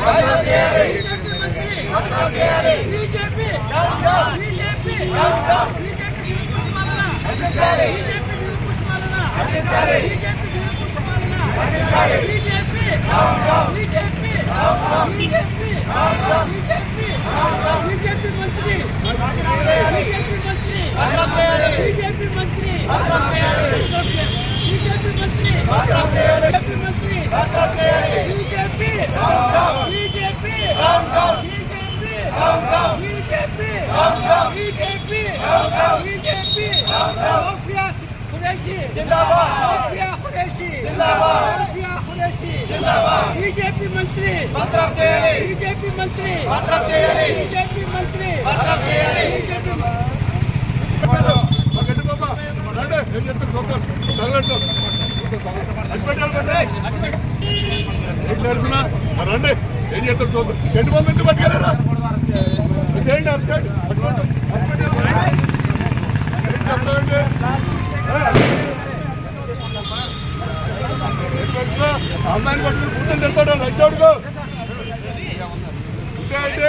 BJP BJP మంత్రి BJP మంత్రి BJP మంత్రి బీజేపీ మంత్రి BJP BJP BJP BJP BJP mafia Qureshi జిందాబాద్ మాఫియా ఖురేషి జిందాబాద్ మాఫియా ఖురేషి జిందాబాద్ బీజేపీ మంత్రి పత్రం చేయాలి బీజేపీ మంత్రి పత్రం చేయాలి బీజేపీ మంత్రి పత్రం చేయాలి బీజేపీ రండి ఏం చేస్తారు చూద్దాం బొమ్మ ఎందుకు పట్టుకెళ్ళారా చేయండి అటు సైడ్ చెప్తామండి అమ్మాయిని పట్టుకుని కూర్చొని తిడతాడు లజ్జోడుకో అంటే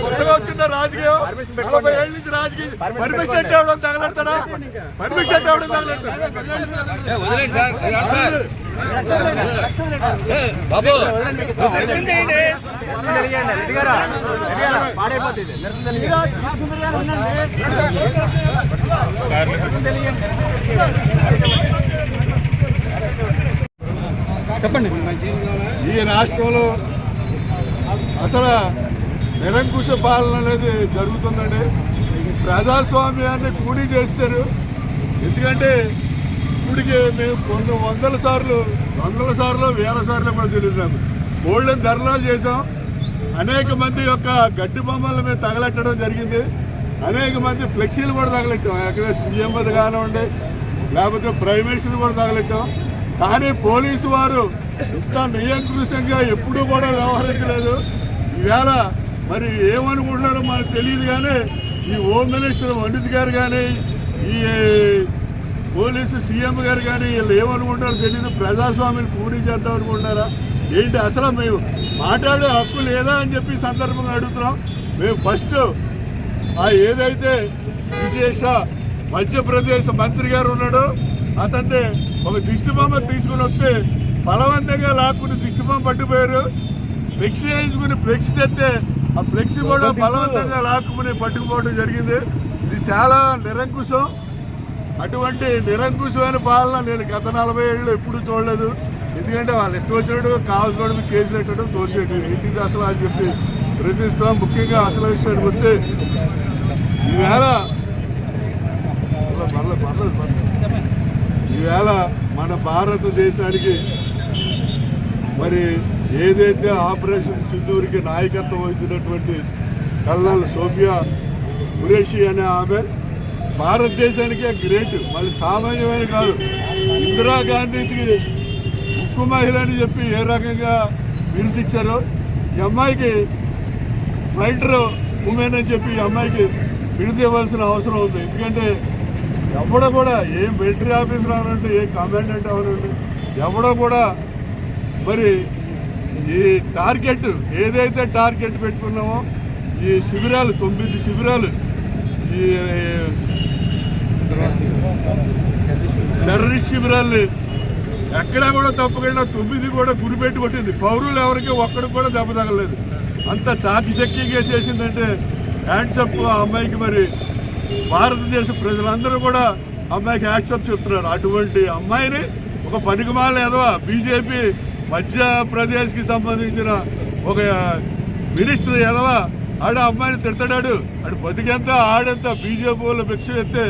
కొత్తగా వచ్చిందా రాజకీయం నలభై ఏళ్ళ నుంచి రాజకీయం పర్మిషన్ తగలడతాడా పర్మిషన్ తగలడతాడా బాబు. చేయండి ఈ రాష్ట్రంలో అసలు నిరంకుశ పాలన అనేది జరుగుతుందండి. ప్రజాస్వామ్యాన్ని కూడి చేస్తారు ఎందుకంటే ఇప్పటికి మేము కొన్ని వందల సార్లు వందల సార్లు వేల సార్లు కూడా తిరుగుతాము గోల్డెన్ ధర్నాలు చేసాం అనేక మంది యొక్క గడ్డి బొమ్మలు మేము తగలెట్టడం జరిగింది. అనేక మంది ఫ్లెక్సీలు కూడా తగలెట్టాం. ఎక్కడ సీఎం అది కానివ్వండి లేకపోతే ప్రైమ్ కూడా తగలెట్టాం. కానీ పోలీసు వారు ఇంత నియంకృషంగా ఎప్పుడూ కూడా వ్యవహరించలేదు. ఈవేళ మరి ఏమనుకుంటున్నారో మనకు తెలియదు కానీ ఈ హోమ్ మినిస్టర్ వండిత్ గారు కానీ ఈ పోలీసు సీఎం గారు కానీ వీళ్ళు ఏమనుకుంటారో తెలియదు. ప్రజాస్వామ్యం పూర్తి చేద్దాం అనుకుంటారా ఏంటి అసలు మేము మాట్లాడే హక్కు లేదా అని చెప్పి సందర్భంగా అడుగుతున్నాం. మేము ఫస్ట్ ఆ ఏదైతే విశేష మధ్యప్రదేశ్ మంత్రి గారు ఉన్నాడో అతన్ని ఒక దిష్టి బొమ్మ తీసుకుని వస్తే బలవంతంగా లాక్కుని దిష్టి బొమ్మ పట్టుపోయారు ఫ్లెక్సీ వేయించుకుని ఫ్లెక్సీ తెస్తే ఆ ఫ్లెక్సీ కూడా బలవంతంగా లాక్కుని పట్టుకుపోవడం జరిగింది. ఇది చాలా నిరంకుశం. అటువంటి నిరంకుశమైన పాలన నేను గత నలభై ఏళ్ళు ఎప్పుడు చూడలేదు. ఎందుకంటే వాళ్ళు ఇష్టం వచ్చినట్టు కావాల్సిన కేసులు పెట్టడం తోసేయడం ఏంటిది అసలు అని చెప్పి ప్రశ్నిస్తాం ముఖ్యంగా అసలు విషయానికి వస్తే ఈవేళ పర్లేదు, పర్లేదు, పర్లేదు. ఈవేళ మన భారతదేశానికి మరి ఏదైతే ఆపరేషన్ సింధూరికి నాయకత్వం వహించినటువంటి కల్లాల సోఫియా ఉరేషి అనే ఆమె భారతదేశానికే గ్రేట్. మళ్ళీ సామాన్యమైన కాదు. ఇందిరాగాంధీకి ఉక్కు మహిళ అని చెప్పి ఏ రకంగా బిరుదిచ్చారో ఈ అమ్మాయికి ఫైటర్ ఉమెన్ అని చెప్పి ఈ అమ్మాయికి బిరుదు ఇవ్వాల్సిన అవసరం ఉంది. ఎందుకంటే ఎవడ కూడా ఏ మిలిటరీ ఆఫీసర్ అవనండి ఏ కమాండెంట్ అవనండి ఎవడో కూడా మరి ఈ టార్గెట్ ఏదైతే టార్గెట్ పెట్టుకున్నామో ఈ శిబిరాలు తొమ్మిది శిబిరాలు ఈ శిబిరాల్ని ఎక్కడా కూడా తప్పకుండా తొమ్మిది కూడా గురిపెట్టి కొట్టింది. పౌరులు ఎవరికి ఒక్కడికి కూడా దెబ్బ తగలేదు అంత చాకిచక్యంగా చేసిందంటే హ్యాండ్సప్ ఆ అమ్మాయికి మరి భారతదేశ ప్రజలందరూ కూడా అమ్మాయికి హ్యాండ్సప్ చెప్తున్నారు. అటువంటి అమ్మాయిని ఒక పనికిమాల ఏదో బీజేపీ మధ్యప్రదేశ్కి సంబంధించిన ఒక మినిస్టర్ ఎదవా ఆడ అమ్మాయిని తిడతాడాడు. ఆడు బతికెంత ఆడెంత బీజేపీ వాళ్ళు భిక్ష ఎత్తే